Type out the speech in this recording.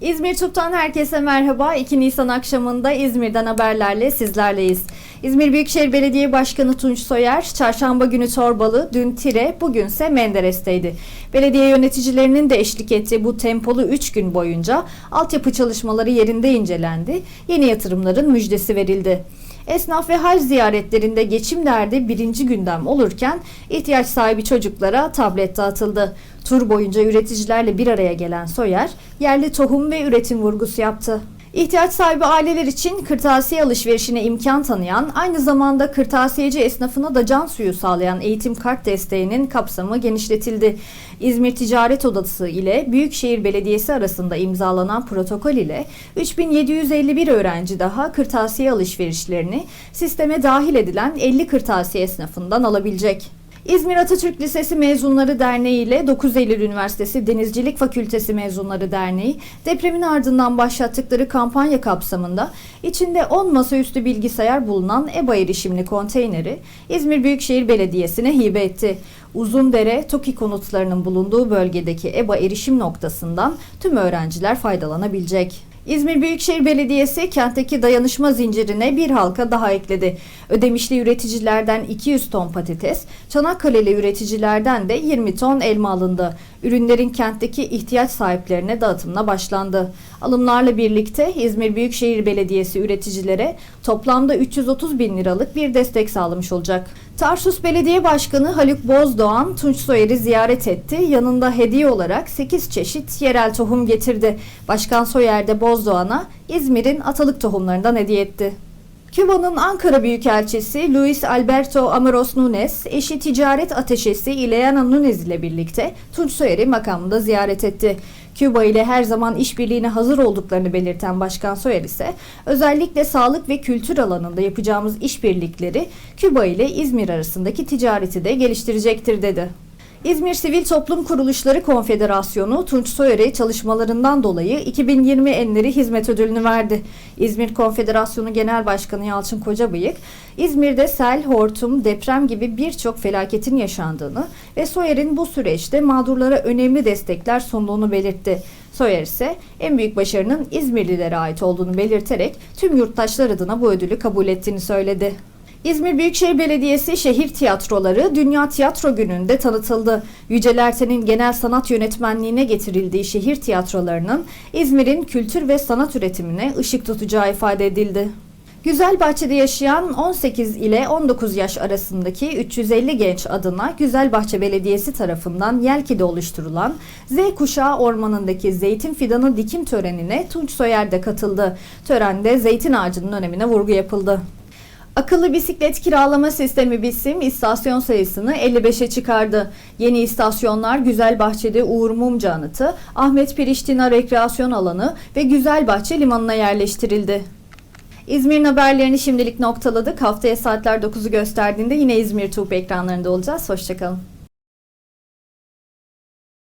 İzmir Tup'tan herkese merhaba. 2 Nisan akşamında İzmir'den haberlerle sizlerleyiz. İzmir Büyükşehir Belediye Başkanı Tunç Soyer, çarşamba günü Torbalı, dün Tire, bugünse Menderes'teydi. Belediye yöneticilerinin de eşlik ettiği bu tempolu 3 gün boyunca altyapı çalışmaları yerinde incelendi, yeni yatırımların müjdesi verildi. Esnaf ve hal ziyaretlerinde geçim derdi birinci gündem olurken ihtiyaç sahibi çocuklara tablet dağıtıldı. Tur boyunca üreticilerle bir araya gelen Soyer, yerli tohum ve üretim vurgusu yaptı. İhtiyaç sahibi aileler için kırtasiye alışverişine imkan tanıyan, aynı zamanda kırtasiyeci esnafına da can suyu sağlayan eğitim kart desteğinin kapsamı genişletildi. İzmir Ticaret Odası ile Büyükşehir Belediyesi arasında imzalanan protokol ile 3751 öğrenci daha kırtasiye alışverişlerini sisteme dahil edilen 50 kırtasiye esnafından alabilecek. İzmir Atatürk Lisesi Mezunları Derneği ile 9 Eylül Üniversitesi Denizcilik Fakültesi Mezunları Derneği depremin ardından başlattıkları kampanya kapsamında içinde 10 masaüstü bilgisayar bulunan EBA erişimli konteyneri İzmir Büyükşehir Belediyesi'ne hibe etti. Uzundere, TOKİ konutlarının bulunduğu bölgedeki EBA erişim noktasından tüm öğrenciler faydalanabilecek. İzmir Büyükşehir Belediyesi kentteki dayanışma zincirine bir halka daha ekledi. Ödemişli üreticilerden 200 ton patates, Çanakkale'li üreticilerden de 20 ton elma alındı. Ürünlerin kentteki ihtiyaç sahiplerine dağıtımına başlandı. Alımlarla birlikte İzmir Büyükşehir Belediyesi üreticilere toplamda 330 bin liralık bir destek sağlamış olacak. Tarsus Belediye Başkanı Haluk Bozdoğan Tunç Soyer'i ziyaret etti. Yanında hediye olarak 8 çeşit yerel tohum getirdi. Başkan Soyer de Bozdoğan'a İzmir'in atalık tohumlarından hediye etti. Küba'nın Ankara Büyükelçisi Luis Alberto Amaros Nunes, eşi ticaret ateşesi Ileana Nunes ile birlikte Tunç Soyer'i makamında ziyaret etti. Küba ile her zaman işbirliğine hazır olduklarını belirten Başkan Soyer ise özellikle sağlık ve kültür alanında yapacağımız işbirlikleri Küba ile İzmir arasındaki ticareti de geliştirecektir dedi. İzmir Sivil Toplum Kuruluşları Konfederasyonu Tunç Soyer'e çalışmalarından dolayı 2020 Enleri Hizmet Ödülünü verdi. İzmir Konfederasyonu Genel Başkanı Yalçın Kocabıyık, İzmir'de sel, hortum, deprem gibi birçok felaketin yaşandığını ve Soyer'in bu süreçte mağdurlara önemli destekler sunduğunu belirtti. Soyer ise en büyük başarının İzmirlilere ait olduğunu belirterek tüm yurttaşlar adına bu ödülü kabul ettiğini söyledi. İzmir Büyükşehir Belediyesi Şehir Tiyatroları Dünya Tiyatro Günü'nde tanıtıldı. Yücel Erten'in genel sanat yönetmenliğine getirildiği şehir tiyatrolarının İzmir'in kültür ve sanat üretimine ışık tutacağı ifade edildi. Güzelbahçe'de yaşayan 18 ile 19 yaş arasındaki 350 genç adına Güzelbahçe Belediyesi tarafından Yelki'de oluşturulan Z Kuşağı Ormanı'ndaki zeytin fidanı dikim törenine Tunç Soyer de katıldı. Törende zeytin ağacının önemine vurgu yapıldı. Akıllı bisiklet kiralama sistemi BİSİM istasyon sayısını 55'e çıkardı. Yeni istasyonlar Güzelbahçe'de Uğur Mumcu Anıtı, Ahmet Periştina Rekreasyon Alanı ve Güzelbahçe Limanı'na yerleştirildi. İzmir'in haberlerini şimdilik noktaladık. Haftaya saatler 9'u gösterdiğinde yine İzmir Tuğ ekranlarında olacağız. Hoşçakalın.